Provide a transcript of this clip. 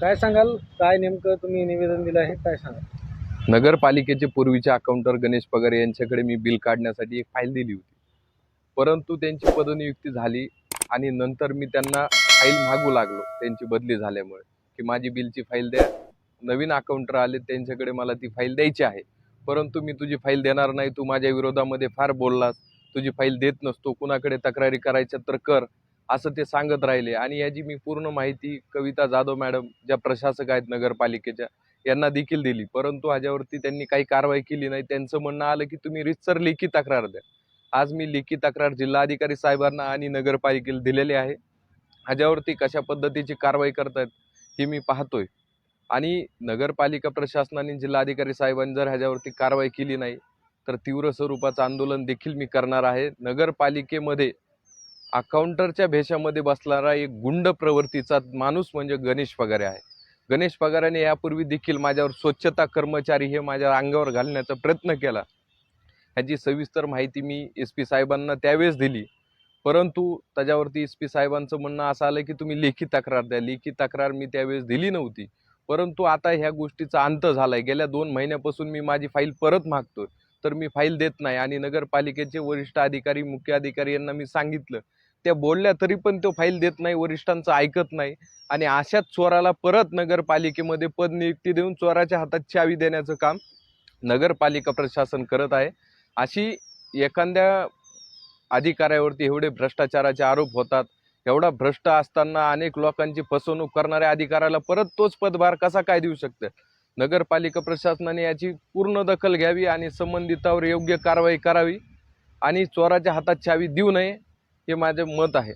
काय सांगाल? काय नेमकं तुम्ही निवेदन दिलं आहे? काय सांगाल? नगरपालिकेचे पूर्वीचे अकाउंटर गणेश पगार यांच्याकडे मी बिल काढण्यासाठी एक फाईल दिली होती. परंतु त्यांची पदनियुक्ती झाली आणि नंतर मी त्यांना फाईल मागू लागलो त्यांची बदली झाल्यामुळे. की माझी बिलची फाईल द्या. नवीन अकाउंटर आले त्यांच्याकडे मला ती फाईल द्यायची आहे. परंतु मी तुझी फाईल देणार नाही तू माझ्या विरोधामध्ये फार बोललास. तुझी फाईल देत नसतो कुणाकडे तक्रारी करायच्या तर कर. असं ते सांगत राहिले. आणि याची मी पूर्ण माहिती कविता जाधव मॅडम ज्या प्रशासक आहेत नगरपालिकेच्या यांना देखील दिली. परंतु ह्याच्यावरती त्यांनी काही कारवाई केली नाही. त्यांचं म्हणणं आलं की तुम्ही रितसर लेखी तक्रार द्या. आज मी लेखी तक्रार जिल्हाधिकारी साहेबांना आणि नगरपालिकेला दिलेली आहे. ह्याच्यावरती कशा पद्धतीची कारवाई करतायत हे मी पाहतोय. आणि नगरपालिका प्रशासनाने जिल्हाधिकारी साहेबांनी जर ह्याच्यावरती कारवाई केली नाही तर तीव्र स्वरूपाचं आंदोलन देखील मी करणार आहे. नगरपालिकेमध्ये अकाउंटरच्या भेशामध्ये बसणारा एक गुंड प्रवृत्तीचा माणूस म्हणजे गणेश पगारे आहे. गणेश पगाराने यापूर्वी देखील माझ्यावर स्वच्छता कर्मचारी हे माझ्या अंगावर घालण्याचा प्रयत्न केला. ह्याची सविस्तर माहिती मी एस पी साहेबांना त्यावेळेस दिली. परंतु त्याच्यावरती एस पी साहेबांचं म्हणणं असं आलं की तुम्ही लेखी तक्रार द्या. लेखी तक्रार मी त्यावेळेस दिली नव्हती. परंतु आता ह्या गोष्टीचा अंत झाला आहे गेल्या दोन महिन्यापासून मी माझी फाईल परत मागतोय. तर मी फाईल देत नाही. आणि नगरपालिकेचे वरिष्ठ अधिकारी मुख्य अधिकारी यांना मी सांगितलं. त्या बोलल्या तरी पण तो फाईल देत नाही वरिष्ठांचं ऐकत नाही. आणि अशाच चोराला परत नगरपालिकेमध्ये पदनियुक्ती देऊन चोराच्या हातात चावी देण्याचं काम नगरपालिका प्रशासन करत आहे. अशी एखाद्या अधिकाऱ्यावरती एवढे भ्रष्टाचाराचे आरोप होतात. एवढा भ्रष्ट असताना अनेक लोकांची फसवणूक करणाऱ्या अधिकाऱ्याला परत तोच पदभार कसा काय देऊ शकतं? नगरपालिका प्रशासनाने याची पूर्ण दखल घ्यावी आणि संबंधितावर योग्य कारवाई करावी आणि चोराच्या हातात चावी देऊ नये हे माझे मत आहे.